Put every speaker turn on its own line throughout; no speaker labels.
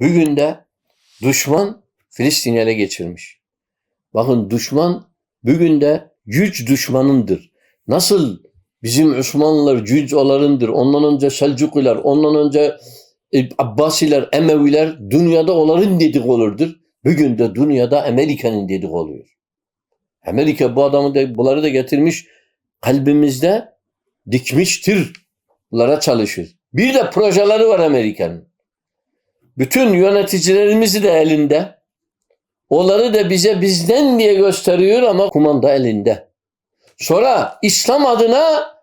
Bugün de düşman Filistin'i ele geçirmiş. Bakın düşman bugün de güç düşmanındır. Nasıl bizim Osmanlılar güç olarındır. Ondan önce Selçuklular, ondan önce Abbasiler, Emeviler dünyada onların dedik olurdur. Bugün de dünyada Amerika'nın dedik oluyor. Amerika bu adamı da bunları da getirmiş kalbimizde dikmiştir. Bunlara çalışır. Bir de projeleri var Amerika'nın. Bütün yöneticilerimizi de elinde. Onları da bize bizden diye gösteriyor ama kumanda elinde. Sonra İslam adına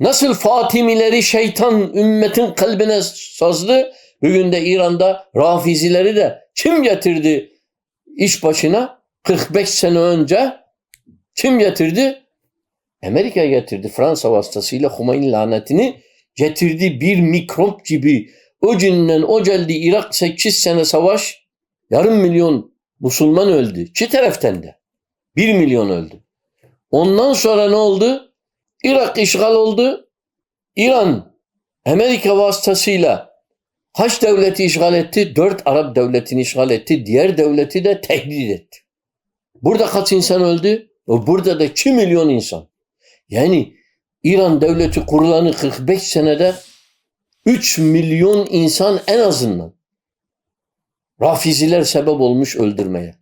nasıl Fatimileri şeytan ümmetin kalbine sazdı. Bugün de İran'da Rafizileri de kim getirdi iş başına? 45 sene önce kim getirdi? Amerika getirdi. Fransa vasıtasıyla Hümeyni lanetini getirdi bir mikrop gibi. O günden o geldi Irak 8 sene savaş yarım milyon Müslüman öldü. İki taraftan da. Bir milyon öldü. Ondan sonra ne oldu? Irak işgal oldu. İran Amerika vasıtasıyla kaç devleti işgal etti? Dört Arap devletini işgal etti. Diğer devleti de tehdit etti. Burada kaç insan öldü? Burada da 2 milyon insan. Yani İran devleti kurulanı 45 senede 3 milyon insan en azından Rafiziler sebep olmuş öldürmeye.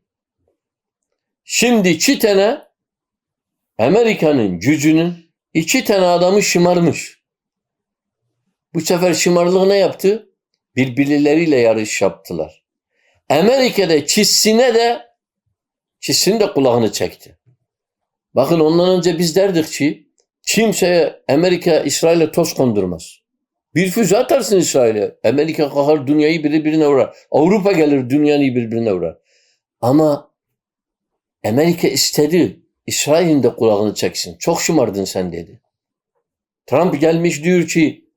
Şimdi iki tane Amerika'nın gücünün iki tane adamı şımarmış. Bu sefer şımarlığı ne yaptı? Birbirleriyle yarış yaptılar. Amerika'da çizsine de çizsinin de kulağını çekti. Bakın ondan önce biz derdik ki kimseye Amerika İsrail'e toz kondurmaz. Bir füze atarsın İsrail'e. Amerika kalkar dünyayı birbirine vurar. Avrupa gelir dünyanı birbirine vurar. Ama Amerika istedi İsrail'in de kulağını çeksin. Çok şımardın sen dedi. Trump gelmiş diyor ki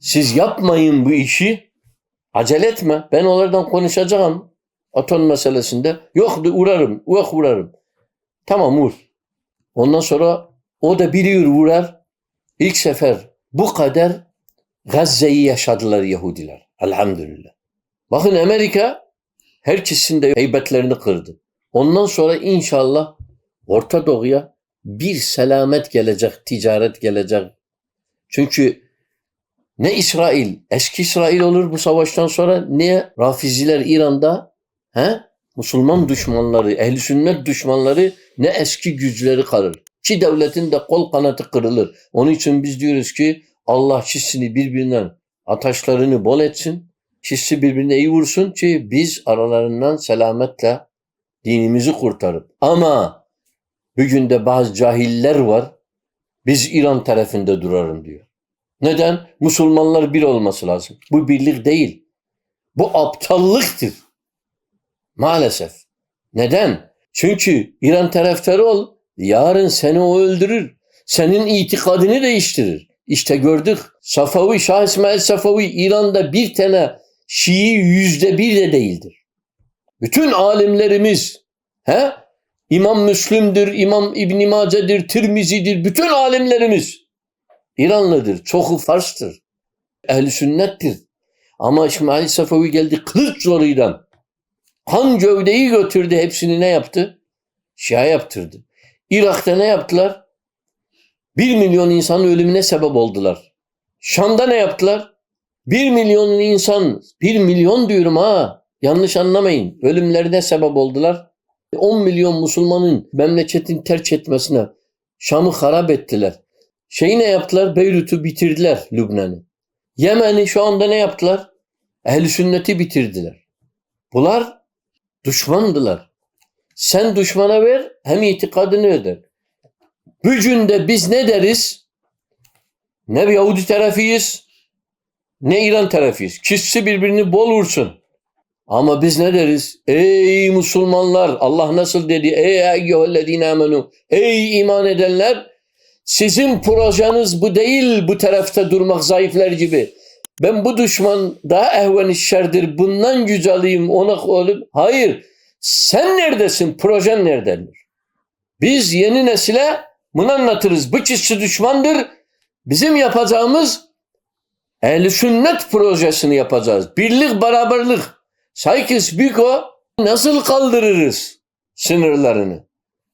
siz yapmayın bu işi. Acele etme. Ben onlardan konuşacağım. Atom meselesinde. Yok uğrarım. Yok uğrarım. Tamam vur. Ondan sonra o da biliyor vurar. İlk sefer bu kadar Gazze'yi yaşadılar Yahudiler. Elhamdülillah. Bakın Amerika herkesin de heybetlerini kırdı. Ondan sonra inşallah Orta Doğu'ya bir selamet gelecek, ticaret gelecek. Çünkü ne İsrail, eski İsrail olur bu savaştan sonra ne Rafiziler İran'da he? Müslüman düşmanları, ehli sünnet düşmanları ne eski güçleri kalır. Ki devletin de kol kanatı kırılır. Onun için biz diyoruz ki Allah çizsini birbirinden ataşlarını bol etsin. Çizsi birbirine iyi vursun ki biz aralarından selametle dinimizi kurtarıp. Ama bugün de bazı cahiller var. Biz İran tarafında durarım diyor. Neden? Müslümanlar bir olması lazım. Bu birlik değil. Bu aptallıktır. Maalesef. Neden? Çünkü İran taraftarı ol. Yarın seni o öldürür. Senin itikadını değiştirir. İşte gördük. Safavi, Şah İsmail Safavi İran'da bir tane Şii yüzde bir de değildir. Bütün alimlerimiz he? İmam Müslüm'dür, İmam İbn Mace'dir, Tirmizi'dir. Bütün alimlerimiz İranlıdır. Çoku Fars'tır. Ehl-i sünnettir. Ama İsmail Safavi geldi kılıç zoruyla. Kan gövdeyi götürdü. Hepsini ne yaptı? Şia yaptırdı. Irak'ta ne yaptılar? Bir milyon insanın ölümüne sebep oldular. Şam'da ne yaptılar? Bir milyon insan, bir milyon diyorum ha, yanlış anlamayın. Ölümlerine sebep oldular. 10 milyon Müslümanın memleketin terk etmesine Şam'ı harap ettiler. Şeyi ne yaptılar? Beyrut'u bitirdiler Lübnan'ı. Yemen'i şu anda ne yaptılar? Ehl-i sünneti bitirdiler. Bunlar düşmandılar. Sen düşmana ver hem itikadını öder. Bugün de biz ne deriz? Ne Yahudi tarafıyız ne İran tarafıyız. Kişisi birbirini bol vursun. Ama biz ne deriz? Ey Müslümanlar Allah nasıl dedi? Ey eyyühellezine amenu. Ey iman edenler sizin projeniz bu değil bu tarafta durmak zayıflar gibi. Ben bu düşman daha ehven şerdir bundan güç alayım ona olup hayır sen neredesin projen neredendir? Biz yeni nesile bunu anlatırız. Bu kişi düşmandır. Bizim yapacağımız Ehli sünnet projesini yapacağız. Birlik, beraberlik. Saykis Biko nasıl kaldırırız sınırlarını?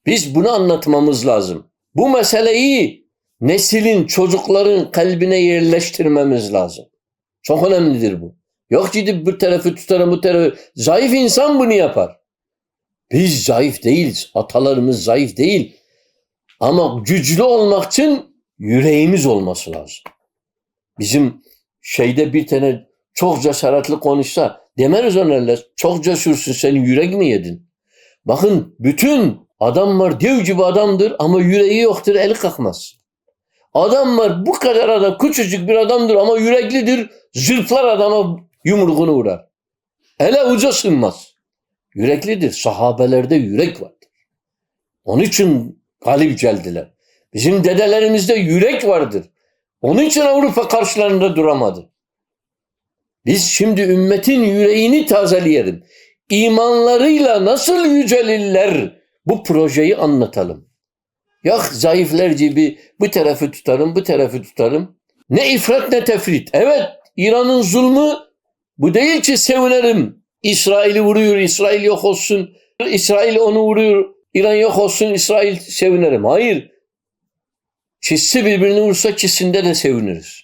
Biz bunu anlatmamız lazım. Bu meseleyi neslin, çocukların kalbine yerleştirmemiz lazım. Çok önemlidir bu. Yok gidip bu tarafı tutarım bu tarafı. Zayıf insan bunu yapar. Biz zayıf değiliz. Atalarımız zayıf değil. Ama güçlü olmak için yüreğimiz olması lazım. Bizim şeyde bir tane çok cesaretli konuşsa demeriz onlarla çok cesursun senin yürek mi yedin? Bakın bütün adam var dev gibi adamdır ama yüreği yoktur eli kalkmaz. Adam var bu kadar adam küçücük bir adamdır ama yüreklidir zırplar adama yumruğunu vurar. Ele uca sığmaz. Yüreklidir. Sahabelerde yürek vardır. Onun için galip geldiler. Bizim dedelerimizde yürek vardır. Onun için Avrupa karşılarında duramadı. Biz şimdi ümmetin yüreğini tazeleyelim. İmanlarıyla nasıl yücelirler bu projeyi anlatalım. Yok zayıflar gibi bu tarafı tutarım, bu tarafı tutarım. Ne ifrat ne tefrit. Evet İran'ın zulmü bu değil ki sevinerim. İsrail'i vuruyor, İsrail yok olsun. İsrail onu vuruyor, İran yok olsun, İsrail sevinirim. Hayır. Çizsi birbirini vursa çizsinde de seviniriz.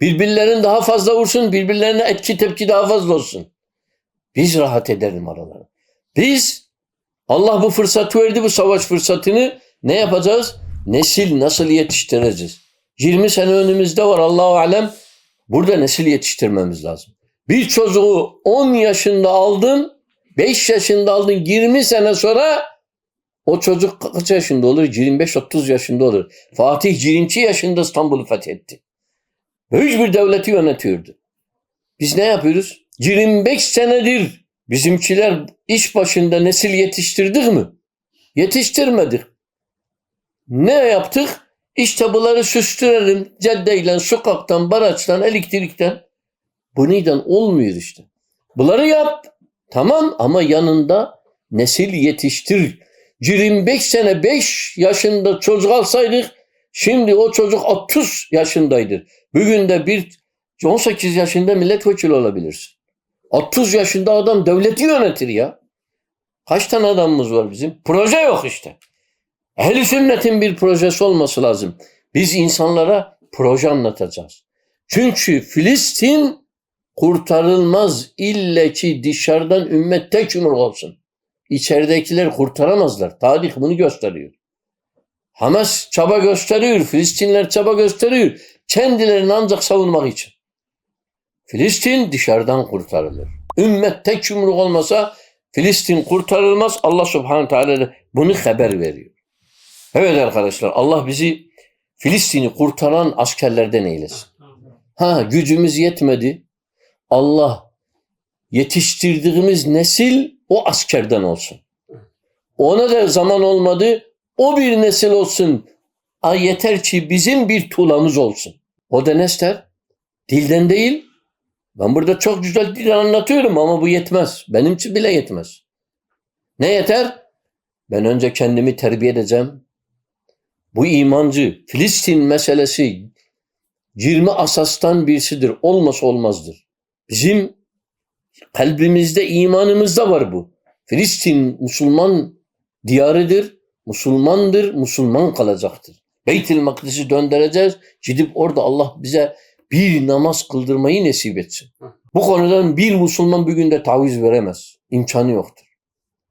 Birbirlerin daha fazla vursun, birbirlerine etki tepki daha fazla olsun. Biz rahat edelim aralarında. Biz Allah bu fırsatı verdi, bu savaş fırsatını ne yapacağız? Nesil nasıl yetiştireceğiz? 20 sene önümüzde var Allahu alem. Burada nesil yetiştirmemiz lazım. Bir çocuğu 10 yaşında aldın, 5 yaşında aldın, 20 sene sonra o çocuk kaç yaşında olur? 25-30 yaşında olur. Fatih 20 yaşında İstanbul'u fethetti. Büyük bir devleti yönetiyordu. Biz ne yapıyoruz? 25 senedir bizimkiler iş başında nesil yetiştirdik mi? Yetiştirmedik. Ne yaptık? İşte bunları süstürelim. Caddeyle, sokaktan, baraçtan, elektrikten. Bu neden olmuyor işte. Bunları yap. Tamam ama yanında nesil yetiştir. 25 sene 5 yaşında çocuk alsaydık şimdi o çocuk 30 yaşındaydı. Bugün de bir 18 yaşında milletvekili olabilirsin. 30 yaşında adam devleti yönetir ya. Kaç tane adamımız var bizim? Proje yok işte. Ehl-i sünnetin bir projesi olması lazım. Biz insanlara proje anlatacağız. Çünkü Filistin kurtarılmaz ille ki dışarıdan ümmet tek yumruk olsun. İçeridekiler kurtaramazlar. Tarih bunu gösteriyor. Hamas çaba gösteriyor. Filistinler çaba gösteriyor. Kendilerini ancak savunmak için. Filistin dışarıdan kurtarılır. Ümmet tek yumruk olmasa Filistin kurtarılmaz. Allah subhanahu teala bunu haber veriyor. Evet arkadaşlar Allah bizi Filistin'i kurtaran askerlerden eylesin. Ha gücümüz yetmedi. Allah yetiştirdiğimiz nesil o askerden olsun. Ona da zaman olmadı. O bir nesil olsun. A yeter ki bizim bir tuğlamız olsun. O da ne ister? Dilden değil. Ben burada çok güzel dil anlatıyorum ama bu yetmez. Benim için bile yetmez. Ne yeter? Ben önce kendimi terbiye edeceğim. Bu imancı Filistin meselesi 20 asastan birisidir. Olmasa olmazdır. Bizim kalbimizde, imanımızda var bu. Filistin Müslüman diyarıdır. Müslümandır, Müslüman kalacaktır. Beyt-i Makdis'i döndüreceğiz. Gidip orada Allah bize bir namaz kıldırmayı nasip etsin. Bu konudan bir Müslüman bugün de taviz veremez. İmkanı yoktur.